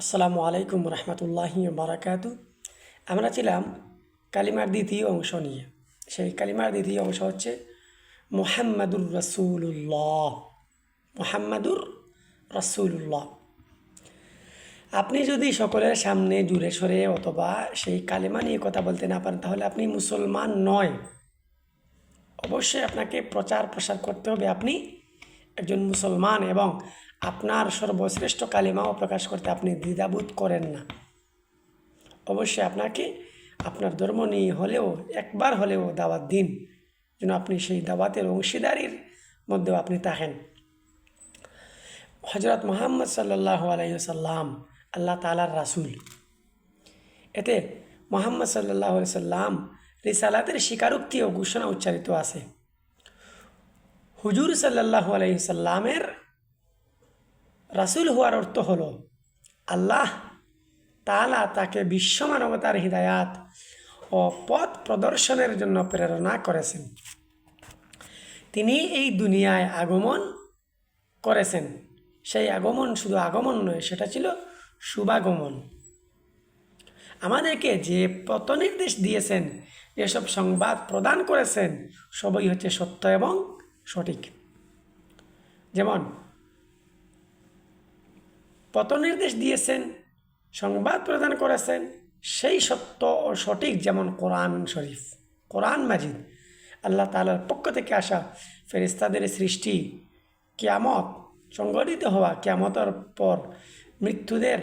আসসালামু আলাইকুম রহমতুল্লাহি বারাকাতু। আমরা ছিলাম কালিমার দ্বিতীয় অংশ নিয়ে। সেই কালিমার দ্বিতীয় অংশ হচ্ছে মোহাম্মদুর রসুল্লাহ মোহাম্মদুর রসুল্লাহ আপনি যদি সকলের সামনে জুড়ে সরে অথবা সেই কালিমা নিয়ে কথা বলতে না পারেন, তাহলে আপনি মুসলমান নয়। অবশ্যই আপনাকে প্রচার প্রসার করতে হবে। আপনি একজন মুসলমান এবং আপনার সর্বশ্রেষ্ঠ কালিমাও প্রকাশ করতে আপনি দ্বিধাবোধ করেন না। অবশ্যই আপনাকে আপনার ধর্ম নিয়ে হলেও, একবার হলেও দাওয়াত দিন। যেন আপনি সেই দাওয়াতের অংশীদারির মধ্যেও আপনি থাকেন। হজরত মোহাম্মদ সাল্লাহ আলাইসাল্লাম আল্লাহ তালার রাসুল। এতে মোহাম্মদ সাল্লাহ সাল্লাম রিসালাতের স্বীকারোক্তি ও ঘোষণা উচ্চারিত আছে। হুজুর সাল্লাহ আলাইসাল্লামের রাসুল হওয়ার অর্থ হল আল্লাহ তালা তাকে বিশ্ব মানবতার হৃদায়াত ও পথ প্রদর্শনের জন্য প্রেরণা করেছেন। তিনি এই দুনিয়ায় আগমন করেছেন। সেই আগমন শুধু আগমন নয়, সেটা ছিল শুভাগমন। আমাদেরকে যে পথ নির্দেশ দিয়েছেন, যেসব সংবাদ প্রদান করেছেন, সবই হচ্ছে সত্য এবং সঠিক। যেমন পথ নির্দেশ দিয়েছেন, সংবাদ প্রদান করেছেন, সেই সত্য ও সঠিক যেমন কোরআন শরীফ, কোরআন মাজিদ, আল্লাহ তালার পক্ষ থেকে আসা ফেরিস্তাদের সৃষ্টি, কিয়ামত সংগঠিত হওয়া, কিয়ামতের পর মৃত্যুদের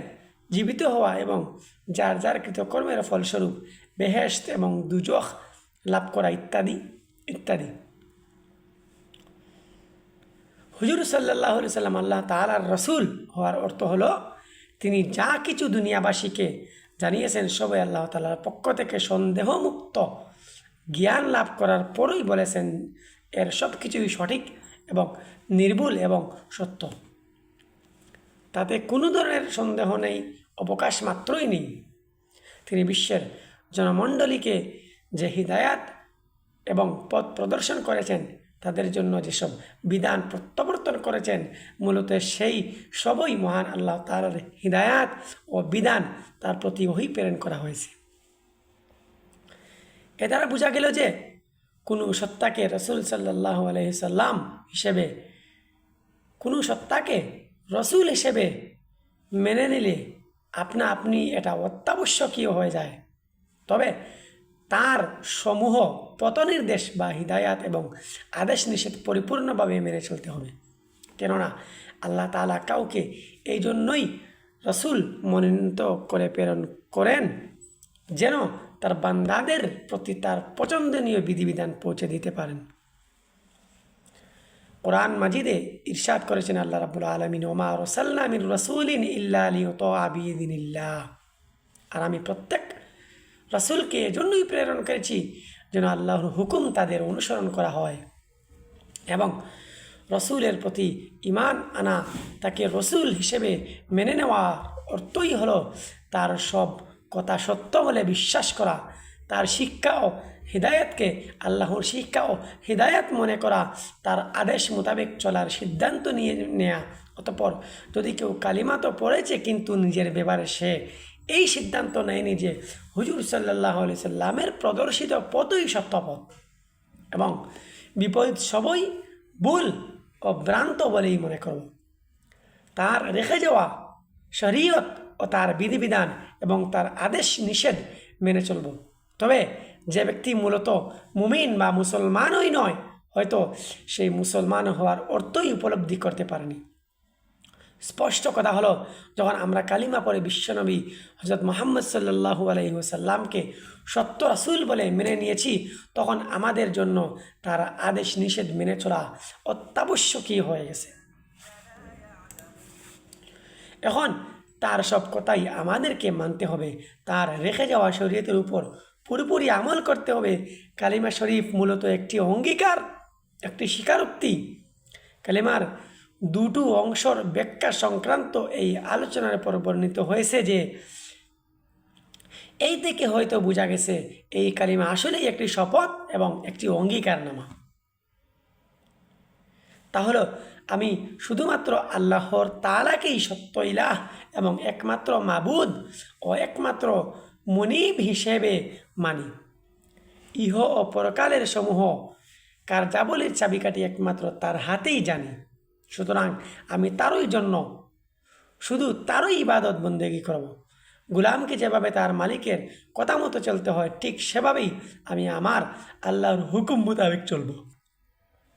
জীবিত হওয়া এবং যার যার কৃতকর্মের ফলস্বরূপ বেহেস্ত এবং দুজখ লাভ করা ইত্যাদি ইত্যাদি। হুজুর সাল্লাহ সাল্লাম, আল্লাহ তালার রসুল হওয়ার অর্থ হলো তিনি যা কিছু দুনিয়াবাসীকে জানিয়েছেন, সবাই আল্লাহ তালার পক্ষ থেকে সন্দেহমুক্ত। জ্ঞান লাভ করার পরই বলেছেন, এর সব কিছুই সঠিক এবং নির্ভুল এবং সত্য। তাতে কোনো ধরনের সন্দেহ নেই, অবকাশ মাত্রই নেই। তিনি বিশ্বের জনমণ্ডলীকে যে হৃদায়াত এবং পথ প্রদর্শন করেছেন, তাদের জন্য যেসব বিধান প্রত্যাবর্তন করেছেন। মূলত সেই সবই মহান আল্লাহ তার হৃদায়াত ও বিধান তার প্রতি ওই প্রেরণ করা হয়েছে। এ দ্বারা বোঝা গেল যে কোনো সত্তাকে রসুল সাল্লাহ আলহিসাল্লাম হিসেবে, কোনো সত্তাকে রসুল হিসেবে মেনে নিলে আপনা আপনি এটা অত্যাবশ্যকীয় হয়ে যায়। তবে তার সমূহ পতনির্দেশ বা হিদায়াত এবং আদেশ নিষেধ পরিপূর্ণভাবে মেনে চলতে হবে। কেননা আল্লাহ তালা কাউকে এই জন্যই রসুল মনোনীত করে প্রেরণ করেন যেন তার বান্দাদের প্রতি তার পছন্দনীয় বিধিবিধান পৌঁছে দিতে পারেন। কোরআন মাজিদে ইরশাদ করেছেন আল্লাহ রাবুল আলমিন, ওমা রসাল্লামিন রসুলিন ইল্লা আলী তো আবিদিনিল্লাহ আর আমি প্রত্যেক রসুলকে এজন্যই প্রেরণ করেছি যেন আল্লাহর হুকুম তাদের অনুসরণ করা হয় এবং রসুলের প্রতি ইমান আনা, তাকে রসুল হিসেবে মেনে নেওয়া অর্থই হলো তার সব কথা সত্য বলে বিশ্বাস করা। তার শিক্ষা ও হৃদায়তকে আল্লাহর শিক্ষা ও হৃদায়ত মনে করা, তার আদেশ মোতাবেক চলার সিদ্ধান্ত নিয়ে নেয়া। অতপর যদি কেউ কালিমা তো পড়েছে কিন্তু নিজের ব্যাপারে সে এই সিদ্ধান্ত নেয়নি যে হুজুর সাল্লাহ আলি সাল্লামের প্রদর্শিত পথই সত্যপথ এবং বিপরীত সবই ভুল। ও ভ্রান্ত বলেই মনে করব। তার রেখে যাওয়া শরীয়ত ও তার বিধিবিধান এবং তার আদেশ নিষেধ মেনে চলব। তবে যে ব্যক্তি মূলত মুমিন বা মুসলমানই নয়, হয়তো সেই মুসলমান হওয়ার অর্থই উপলব্ধি করতে পারেনি। স্পষ্ট কথা হলো, যখন আমরা কালিমা পরে বিশ্বনবী হজরত মোহাম্মদ সাল্লু আলহিহাসাল্লামকে সত্য রাসুল বলে মেনে নিয়েছি, তখন আমাদের জন্য তার আদেশ নিষেধ মেনে চলা অত্যাবশ্যকীয় হয়ে গেছে। এখন তার সব কথাই আমাদেরকে মানতে হবে, তার রেখে যাওয়া শরীয়তের উপর পুরোপুরি আমল করতে হবে। কালিমা শরীফ মূলত একটি অঙ্গীকার, একটি স্বীকারোক্তি। কালিমার দুটো অংশর ব্যাখ্যা সংক্রান্ত এই আলোচনার পর বর্ণিত হয়েছে যে এই থেকে হয়তো বোঝা গেছে এই কালিমা আসলেই একটি শপথ এবং একটি অঙ্গীকারনামা। তাহলে আমি শুধুমাত্র আল্লাহর তালাকেই সত্য ইলাহ এবং একমাত্র মাবুদ ও একমাত্র মনিব হিসেবে মানি। ইহ ও পরকালের সমূহ কার্যাবলীর চাবিকাঠি একমাত্র তার হাতেই জানি। সুতরাং আমি তারই জন্য শুধু তারই ইবাদত বন্দেগি করব। গুলামকে যেভাবে তার মালিকের কথা মতো চলতে হয়, ঠিক সেভাবেই আমি আমার আল্লাহর হুকুম মোতাবেক চলব।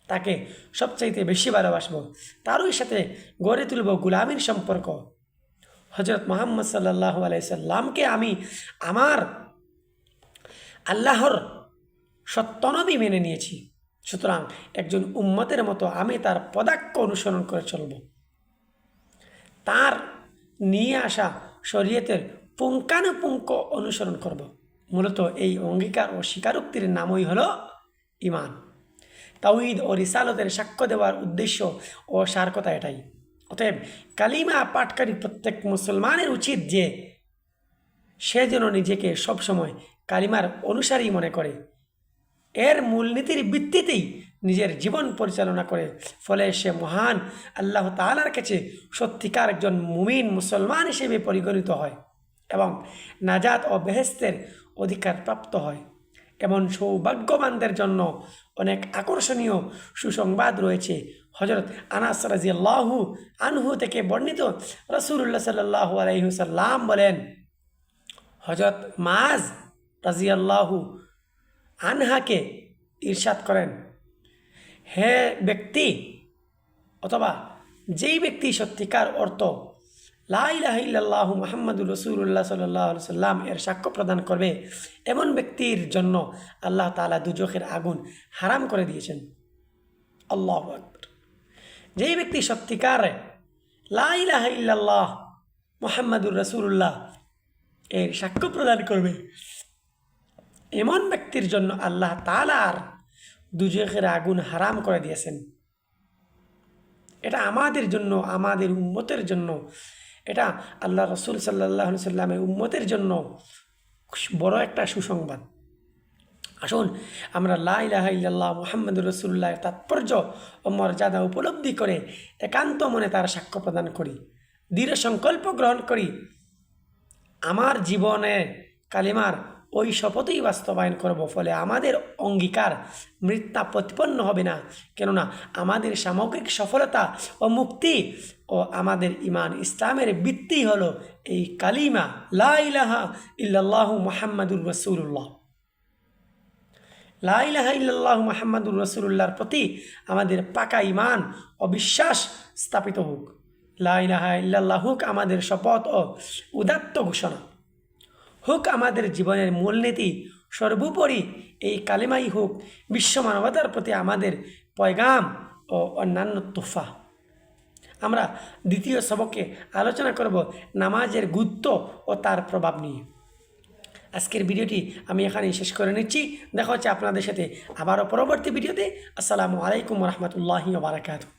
তাকে সবচাইতে বেশি ভালোবাসবো। তারই সাথে গড়ে তুলব গুলামির সম্পর্ক। হজরত মোহাম্মদ সাল্লাহ আলাইসাল্লামকে আমি আমার আল্লাহর সত্যনবী মেনে নিয়েছি। সুতরাং একজন উম্মতের মতো আমি তার পদাক্ষ অনুসরণ করে চলব। তার নিয়ে আসা শরীয়তের পুঙ্খানুপুঙ্খ অনুসরণ করব। মূলত এই অঙ্গীকার ও স্বীকারোক্তির নামই হলো ইমান তাওহিদ ও রিসালতের সাক্ষ্য দেওয়ার উদ্দেশ্য ও সারকতা এটাই। অতএব কালিমা পাঠকারী প্রত্যেক মুসলমানের উচিত যে সে যেন নিজেকে সবসময় কালিমার অনুসারী মনে করে। এর মূলনীতির ভিত্তিতেই নিজের জীবন পরিচালনা করে। ফলে সে মহান আল্লাহ তালার কাছে সত্যিকার একজন মুমিন মুসলমান হিসেবে পরিগণিত হয় এবং নাজাত ও বেহেস্তের অধিকার প্রাপ্ত হয়। এমন সৌভাগ্যবানদের জন্য অনেক আকর্ষণীয় সুসংবাদ রয়েছে। হজরত আনাস রাজিয়াল্লাহু আনহু থেকে বর্ণিত রসুল্লাহ সাল্লাহ আলহিহসাল্লাম বলেন হজরত মাজ রাজিয়াল্লাহু আনহাকে ঈর্ষাদ করেন। হে ব্যক্তি, অথবা যেই ব্যক্তি সত্যিকার অর্থ লাইলাহিল্লাহ মোহাম্মদুর রসুল্লাহ সাল্লাহ সাল্লাম এর সাক্ষ্য প্রদান করবে, এমন ব্যক্তির জন্য আল্লাহ তালা দুজখের আগুন হারাম করে দিয়েছেন। আল্লাহ আকবর। যেই ব্যক্তি সত্যিকার লাইলাহিল্লাহ মোহাম্মদুর রসুল্লাহ এর সাক্ষ্য প্রদান করবে এমন ব্যক্তির জন্য আল্লাহ তালার দুজখের আগুন হারাম করে দিয়েছেন। এটা আমাদের জন্য, আমাদের উম্মতের জন্য, এটা আল্লাহ রসুল সাল্লাহ সাল্লামের উম্মতের জন্য বড় একটা সুসংবাদ। আসুন, আমরা লাইলাহ মোহাম্মদ রসুল্লাহ তাৎপর্য ও মর্যাদা উপলব্ধি করে একান্ত মনে তার সাক্ষ্য প্রদান করি, দৃঢ় সংকল্প গ্রহণ করি। আমার জীবনে কালিমার ওই শপথই বাস্তবায়ন করব, ফলে আমাদের অঙ্গীকার মৃত্যা প্রতিপন্ন হবে না। কেননা আমাদের সামগ্রিক সফলতা ও মুক্তি ও আমাদের ইমান ইসলামের বৃত্তি হল এই কালিমা লাইলাহা ইল্লাল্লাহু মোহাম্মদুর রসুল্লাহ লাইলাহা ইল্লাল্লাহু মোহাম্মদুর রসুল্লাহর প্রতি আমাদের পাকা ইমান ও বিশ্বাস স্থাপিত হোক। লাইলাহা ইল্লাল্লাহ আমাদের শপথ ও উদাত্ত ঘোষণা। হোক আমাদের জীবনের মূলনীতি, সর্বোপরি এই কালিমাই হোক বিশ্ব মানবতার প্রতি আমাদের পয়গাম ও অন্যান্য তোফা আমরা দ্বিতীয় সবকে আলোচনা করব নামাজের গুরুত্ব ও তার প্রভাব নিয়ে। আজকের ভিডিওটি আমি এখানেই শেষ করে নিচ্ছি। দেখা হচ্ছে আপনাদের সাথে আবারও পরবর্তী ভিডিওতে। আসসালামু আলাইকুম রহমতুল্লাহি বারাকাতু